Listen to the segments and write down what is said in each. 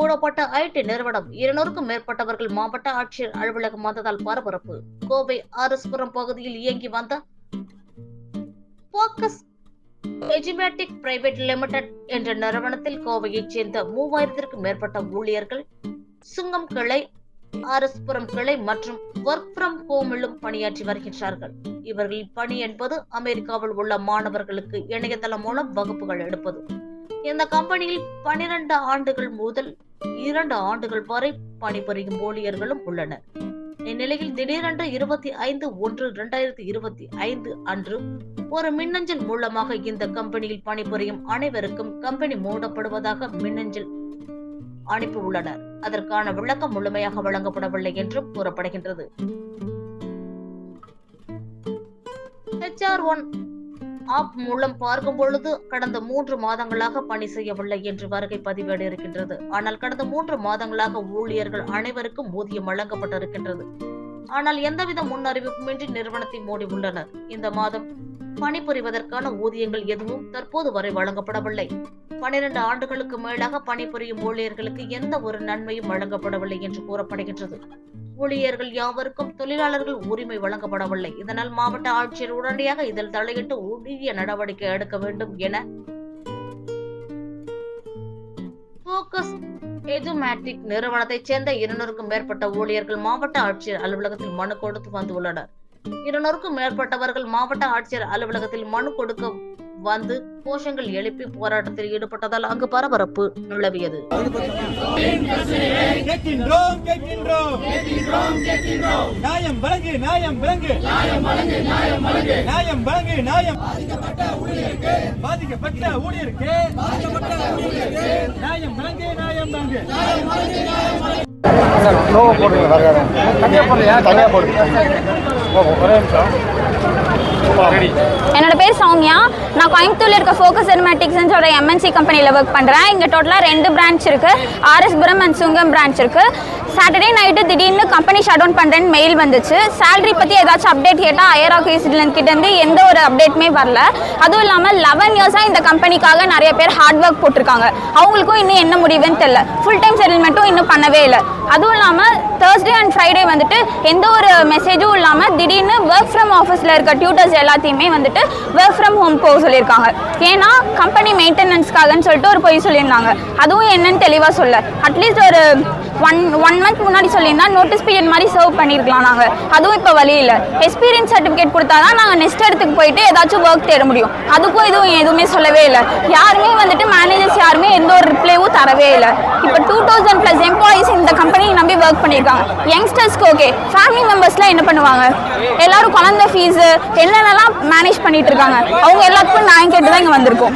மூடப்பட்ட ஐடி நிறுவனம் இருநூறுக்கும் மேற்பட்டவர்கள் மாவட்ட ஆட்சியர் அலுவலகம் வந்ததால் பரபரப்பு. கோவை ஆர்எஸ்புரம் பகுதியில் இயங்கி வந்த போக்கஸ் எஜிமேட்டிக் பிரைவேட் லிமிடெட் என்ற நிறுவனத்தில் கோவையைச் சேர்ந்த மூவாயிரத்திற்கும் மேற்பட்ட ஊழியர்கள் சுங்கம் கிளை ஆர்எஸ்புரம் கிளை மற்றும் ஒர்க் ஃப்ரம் ஹோமிலும் பணியாற்றி வருகின்றார்கள். இவர்களின் பணி என்பது அமெரிக்காவில் உள்ள மாணவர்களுக்கு இணையதளம் மூலம் வகுப்புகள் எடுப்பது. இந்த கம்பெனியில் பனிரெண்டு ஆண்டுகள் முதல் இரண்டு ஆண்டுகள் வரை பணிபுரியும் ஊழியர்களும் உள்ளனர். இந்நிலையில் திடீரென்று இருபத்தி ஐந்து ஒன்று இரண்டாயிரத்தி இருபத்தி ஐந்து அன்று ஒரு மின்னஞ்சல் மூலமாக இந்த கம்பெனியில் பணிபுரியும் அனைவருக்கும் கம்பெனி மூடப்படுவதாக மின்னஞ்சல் அனுப்பியுள்ளனர் அதற்கான விளக்கம் முழுமையாக வழங்கப்படவில்லை என்றும் கூறப்படுகின்றது. ஹெச்ஆர் ஒன் ஆப் மூலம் பார்க்கும் பொழுது கடந்த மூன்று மாதங்களாக பணி செய்யவில்லை என்று வருகை பதிவேடு இருக்கின்றது ஆனால் கடந்த மூன்று மாதங்களாக ஊழியர்கள் அனைவருக்கும் ஊதியம் வழங்கப்பட்டிருக்கின்றது. ஆனால் எந்தவித முன்னறிவிப்புமின்றி நிறுவனத்தை மூடி உள்ளனர். இந்த மாதம் பணிபுரிவதற்கான ஊதியங்கள் எதுவும் தற்போது வரை வழங்கப்படவில்லை. பனிரெண்டு ஆண்டுகளுக்கு மேலாக பணிபுரியும் ஊழியர்களுக்கு எந்த ஒரு நன்மையும் வழங்கப்படவில்லை என்று கூறப்படுகின்றது. ஊழியர்கள் யாவருக்கும் தொழிலாளர்கள் உரிமை வழங்கப்படவில்லை. இதனால் மாவட்ட ஆட்சியர் உடனடியாக இதில் தலையிட்டு உரிய நடவடிக்கை எடுக்க வேண்டும் என போக்கஸ் எஜுமேட்டிக் நிறுவனத்தைச் சேர்ந்த இருநூறுக்கும் மேற்பட்ட ஊழியர்கள் மாவட்ட ஆட்சியர் அலுவலகத்தில் மனு கொடுத்து வந்துள்ளனர். இருநூறுக்கும் மேற்பட்டவர்கள் மாவட்ட ஆட்சியர் அலுவலகத்தில் மனு கொடுக்க வந்து கோஷங்கள் எழுப்பி போராட்டத்தில் ஈடுபட்டதால் அங்கு பரபரப்பு நிலவியது. நியாயம் வழங்கு லோகோ போடுங்க. வேறு யாரும் தனியாக போடுறியா தனியாக போடுங்க ஒரே நிமிஷம் ரெடி என்னோட பேர் சௌமியா. நான் கோயம்புத்தூர்ல இருக்க ஃபோக்கஸ் சினிமேட்டிக்ஸ்னு சொல்ற எம்என்சி கம்பெனியில் ஒர்க் பண்ணுறேன் இங்கே டோட்டலாக ரெண்டு பிரான்ச் இருக்கு. ஆர்எஸ்புரம் அண்ட் சுங்கம் பிரான்ச் இருக்கு. சாட்டர்டே நைட்டு திடீர்னு கம்பெனி ஷட் டவுன் பண்ணுறேன்னு மெயில் வந்துச்சு. சேலரி பற்றி ஏதாச்சும் அப்டேட் கேட்டால் ஐயர் ஆஃபீஸ்லேருந்து கிட்டேருந்து எந்த ஒரு அப்டேட்டுமே வரல. அதுவும் இல்லாமல் லெவன் இயர்ஸாக இந்த கம்பெனிக்காக நிறைய பேர் ஹார்ட் ஒர்க் போட்டிருக்காங்க. அவங்களுக்கும் இன்னும் என்ன முடிவுன்னு தெரில ஃபுல் டைம் செட்டில்மெண்ட்டும் இன்னும் பண்ணவே இல்லை. அதுவும் இல்லாமல் தேர்ஸ்டே அண்ட் ஃப்ரைடே வந்துட்டு எந்த ஒரு மெசேஜும் இல்லாமல் திடீர்னு ஒர்க் ஃப்ரம் ஆஃபீஸில் இருக்க டியூட்டர்ஸ் எல்லாத்தையுமே வந்துட்டு ஒர்க் ஃப்ரம் ஹோம் போக சொல்லியிருக்காங்க. ஏன்னா கம்பெனி மெயின்டெனன்ஸ்க்காகன்னு சொல்லிட்டு ஒரு பொய் சொல்லியிருந்தாங்க. அதுவும் என்னன்னு தெளிவாக சொல்ல. அட்லீஸ்ட் ஒரு ஒன் ஒன் மந்த் முன்னாடி சொல்லியிருந்தா நோட்டீஸ் பீரியட் மாதிரி சர்வ் பண்ணியிருக்கலாம் நாங்கள் அதுவும் இப்போ வழி இல்லை. எக்ஸ்பீரியன்ஸ் சர்டிஃபிகேட் கொடுத்தா தான் நாங்கள் நெக்ஸ்ட் இடத்துக்கு போயிட்டு ஏதாச்சும் ஒர்க் தேட முடியும். அதுக்கும் இதுவும் எதுவுமே சொல்லவே இல்லை. யாருமே வந்துட்டு மேனேஜர்ஸ் யாருமே எந்த ஒரு ரிப்ளைவும் தரவே இல்லை. இப்போ டூ தௌசண்ட் ப்ளஸ் எம்ப்ளாயிஸ் இந்த கம்பெனி ஒர்க் பண்ணியிருக்காங்க. யங்ஸ்டர்ஸ்க்கு ஓகே ஃபேமிலி மெம்பர்ஸ்லாம் என்ன பண்ணுவாங்க? எல்லாரும் குழந்தை ஃபீஸு என்னென்னலாம் மேனேஜ் பண்ணிட்டு இருக்காங்க அவங்க எல்லாத்துக்கும் நான் கேட்டு தான் இங்கே வந்திருக்கோம்.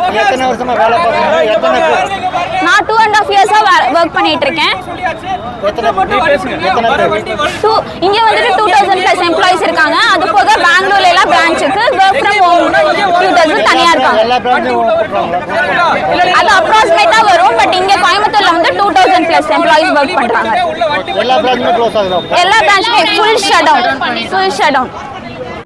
நான் டூ அண்ட் ஆஃப் இயர்ஸாக ஒர்க் பண்ணிட்டு இருக்கேன் டூ இங்கே வந்துட்டு டூ தௌசண்ட் ப்ளஸ் எம்ப்ளாயிஸ் இருக்காங்க. அது போக பெங்களூர்ல எல்லாம் பிரான்ச்சுக்கு ஒர்க் ஃப்ரம் ஹோம் டியூட்டர்ஸும் தனியாக இருக்காங்க. அது அப்ராக்சிமேட்டாக வரும் பட் இங்கே கோயம்புத்தூர்ல வந்து two thousand plus employees work பண்ணுறாங்க எல்லா பிரான்ச்சுமே க்ளோஸ் ஆகுதா? எல்லா பிரான்ச்சுமே full shut down full shut down